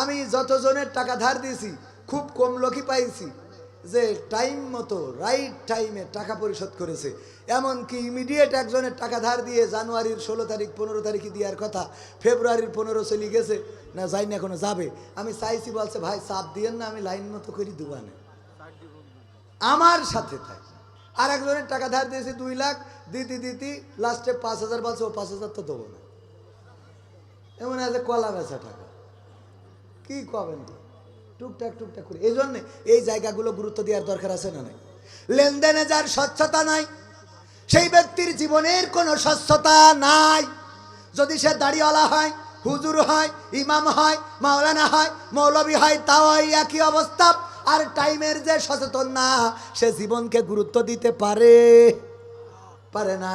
আমি যতজনের টাকা ধার দিয়েছি, খুব কম লোকই পাইছি যে টাইম মতো রাইট টাইমে টাকা পরিশোধ করেছে। এমনকি ইমিডিয়েট একজনের টাকা ধার দিয়ে জানুয়ারির ষোলো তারিখ, পনেরো তারিখে দেওয়ার কথা, ফেব্রুয়ারির পনেরো চলে গেছে, না যাই না এখনও যাবে। আমি চাইছি, বলছে, ভাই, চাপ দিয়েন না, আমি লাইন মতো করি দুবানে আমার সাথে থাকে। আর একজনের টাকা ধার দিয়েছি দুই লাখ, দিতি দিতি লাস্টে পাঁচ হাজার বলছে, ও পাঁচ হাজার তো দেবো না। এমন আছে কলা বেচা টাকা। কি কবেন? তো টুকটাক টুকটাক করে। এই জন্যে এই জায়গাগুলো গুরুত্ব দেওয়ার দরকার আছে না নাই? লেনদেনে যার স্বচ্ছতা নাই, সেই ব্যক্তির জীবনের কোনো স্বচ্ছতা নাই। যদি সে দাড়িওয়ালা হয়, হুজুর হয়, ইমাম হয়, মাওলানা হয়, মৌলবী হয়, তাও একই অবস্থা। আর টাইমের যে সচেতন না, সে জীবনকে গুরুত্ব দিতে পারে। পারে না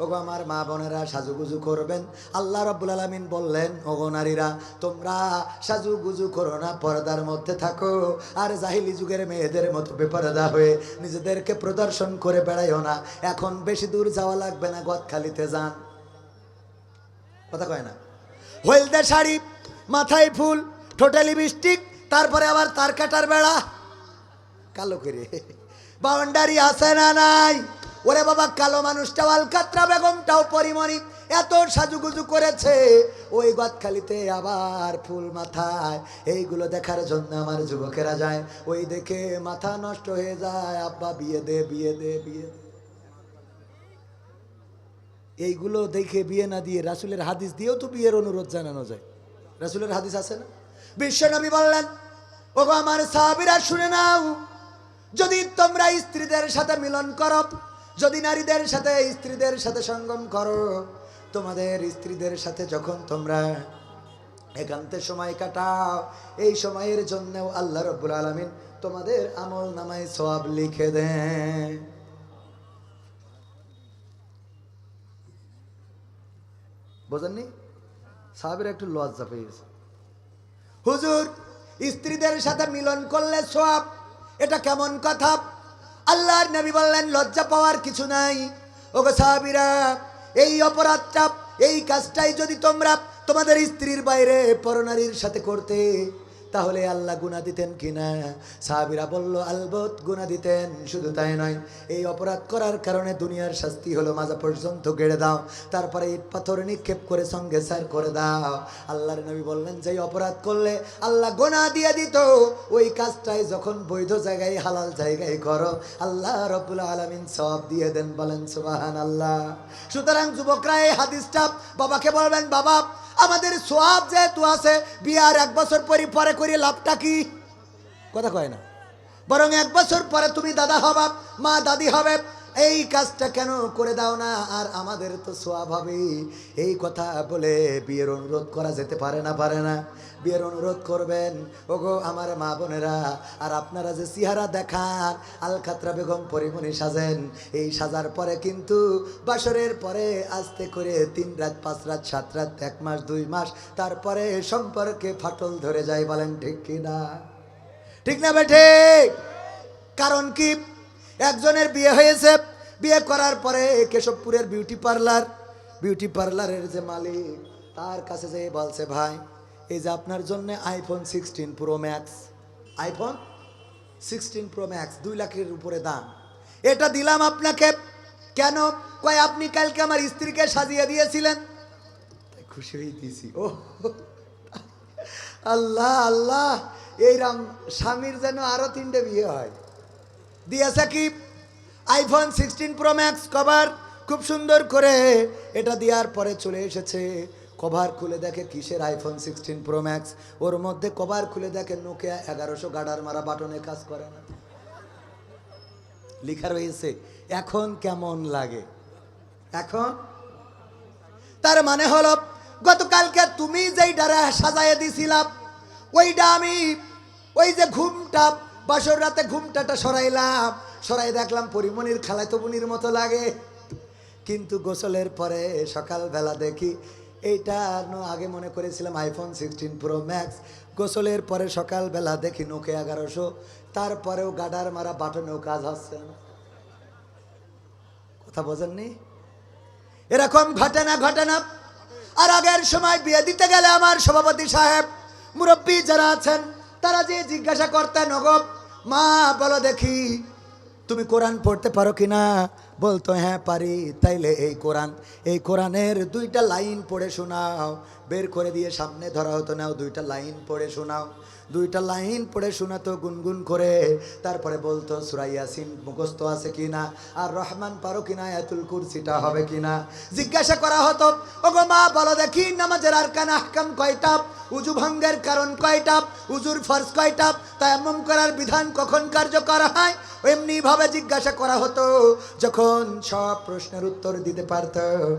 ওগো আমার মা বোনেরা, সাজুগুজু করবেন। আল্লাহ রব্বুল আলমিন বললেন, ওগো নারীরা, তোমরা সাজুগুজু করো না, পর্দার মধ্যে থাকো। আর জাহিলি যুগের মেয়েদের মতো বেপরদা হয়ে নিজেদেরকে প্রদর্শন করে বেড়াইও না। এখন বেশি দূর যাওয়া লাগবে না, গদখালিতে যান। কথা কয় না? হলদে শাড়ি, মাথায় ফুল, ঠোঁটে লিপস্টিক তারপরে আবার তার কাটার বেড়া। কালো করে। বাউন্ডারি আছে না নাই? ওরে বাবা, কালো মানুষটাও আলকাত্রা বেগমটাও পরিমণি, এত সাজুগুজু করেছে। ওই গদখালিতে আবার ফুল মাথায়, এইগুলো দেখার জন্য আমার যুবকেরা যায়। ওই দেখে মাথা নষ্ট হয়ে যায়, আব্বা বিয়ে দে বিয়ে দে, বিয়ে এইগুলো দেখে বিয়ে না দিয়ে রাসুলের হাদিস দিয়েও তো বিয়ের অনুরোধ জানানো যায়। রাসুলের হাদিস আছে না? বিশ্বনবী বললেন, ওগো আমার সাহাবিরা, শুনে নাও। যদি তোমরা স্ত্রীদের সাথে মিলন করো যদি নারীদের সাথে, স্ত্রীদের সাথে সঙ্গম করো, তোমাদের স্ত্রীদের সাথে যখন তোমরা একান্তে সময় কাটাও, এই সময়ের জন্যও আল্লাহ রব্বুল আলমিন তোমাদের আমল নামায় সব লিখে দেন। বোঝেননি? সাহাবের একটু লজ্জা পেয়েছে হুজুর, স্ত্রীদের সাথে মিলন করলে সব এটা কেমন কথা? আল্লাহর নবী বললেন, লজ্জা পাওয়ার কিছু নাই। ওগো সাহাবিরা, এই অপরাধটা, এই কাজটাই যদি তোমরা তোমাদের স্ত্রীর বাইরে পরনারীর সাথে করতে তাহলে আল্লাহ গুণা দিতেন কিনা? সাহাবিরা বলল আলবত গুণা দিতেন, শুধু তাই নয়। এই অপরাধ করার কারণে দুনিয়ার শাস্তি হলো মাজা পর্যন্ত গেড়ে দাও। তারপরে ইট পাথর নিক্ষেপ করে সঙ্গে সার করে দাও। আল্লাহর নবী বললেন যে অপরাধ করলে আল্লাহ গোনা দিয়ে দিত, ওই কাজটাই যখন বৈধ জায়গায়, হালাল জায়গায় করো। আল্লাহ রব্বুল আলমিন সব দিয়ে দেন, বলেন সুবাহান আল্লাহ সুতরাং যুবকরা, এই হাদিসটা বাবাকে বলবেন, বাবা আমাদের সোয়াব যেহেতু আছে, বিয়ার এক বছর পরে পরে করে লাভটা কি? কথা কয় না। বরং এক বছর পরে তুমি দাদা হবা, মা দাদি হবে এই কাজটা কেন করে দাও না? আর আমাদের তো হবে। এই কথা বলে বিয়ের অনুরোধ করা যেতে পারে না পারে না। বিয়ের অনুরোধ করবেন। ওগো আমার মা বোনেরা, আর আপনারা যে চেহারা দেখান আলকাতরা বেগম পরিমণি সাজেন, এই সাজার পরে কিন্তু বাসরের পরে আস্তে করে তিন রাত, পাঁচ রাত, সাত রাত, এক মাস, দুই মাস, তারপরে সম্পর্কে ফাটল ধরে যায় বলেন, ঠিক কিনা ঠিক না বেঠে কারণ কি? একজনের বিয়ে হয়েছে, বিয়ে করার পরে কেশবপুরের বিউটি পার্লার, বিউটি পার্লারের যে মালিক, তার কাছে যে বলছে, ভাই, এই যে আপনার জন্য iPhone sixteen Pro Max iPhone sixteen Pro Max দুই লাখের উপরে দাম। এটা দিলাম আপনাকে। কেন? কয়, আপনি কালকে আমার স্ত্রীকে সাজিয়ে দিয়েছিলেন? খুশি হয়ে দিয়েছি। ও, আল্লাহ আল্লাহ, এই রাম, স্বামীর যেন আরও তিনটে বিয়ে হয়। দিয়েছে কি iPhone sixteen Pro Max cover খুব সুন্দর করে। এটা দেওয়ার পরে চলে এসেছে কভার খুলে দেখে কিসের আইফোন সিক্সটিন প্রো ম্যাক্স ওর মধ্যে কভার খুলে দেখে নোকিয়া এগারোশো গাডার মারা বাটনে কাজ করে না। লেখা রয়েছে এখন কেমন লাগে? এখন? তার মানে হলো, গতকালকে তুমি যেই ডারা সাজায় দিছিলাম ওইটা আমি, ওই যে ঘুমটা বাসর রাতে ঘুমটাটা সরাইলাম, সরাই দেখলাম পরিমণির খালাতো বুনির মতো লাগে। কিন্তু গোসলের পরে সকালবেলা দেখি এইটা আগে মনে করেছিলাম আইফোন সিক্সটিন প্রো ম্যাক্স গোসলের পরে সকালবেলা দেখি নোকে এগারোশো, তারপরেও গাডার মারা বাটনেও কাজ হচ্ছে না। কথা বোঝেননি? এরকম ঘটনা ঘটনা। আর আগের সময় বিয়ে দিতে গেলে আমার সভাপতি সাহেব মুরব্বী যারা আছেন, তারা যে জিজ্ঞাসা করতেন, ওগো মা, বলো দেখি, তুমি কোরআন পড়তে পারো কি না বলতো হ্যাঁ পারি। তাইলে এই কোরআন, এই কোরআনের দুইটা লাইন পড়ে শোনাও। বের করে দিয়ে সামনে ধরা হতো, নাও দুইটা লাইন পড়ে শোনাও। দুইটা লাইন পড়ে শোনাতো গুনগুন করে। তারপরে বলতো সুরাইয়াসিন মুখস্থ আছে কিনা আর রহমান পারো কিনা এতুল কুরসিটা হবে কিনা জিজ্ঞাসা করা হতো, ওগো মা, বলো দেখি নামাজের আর কান আহকাম কয়টা? উজু ভঙ্গের কারণ কয়টা? উজুর ফরজ কয়টা? তায়াম্মুম করার বিধান কখন কার্যকর হয়? এমনি ভাবে জিজ্ঞাসা করা হতো, যখন সব প্রশ্নের উত্তর দিতে পারতো।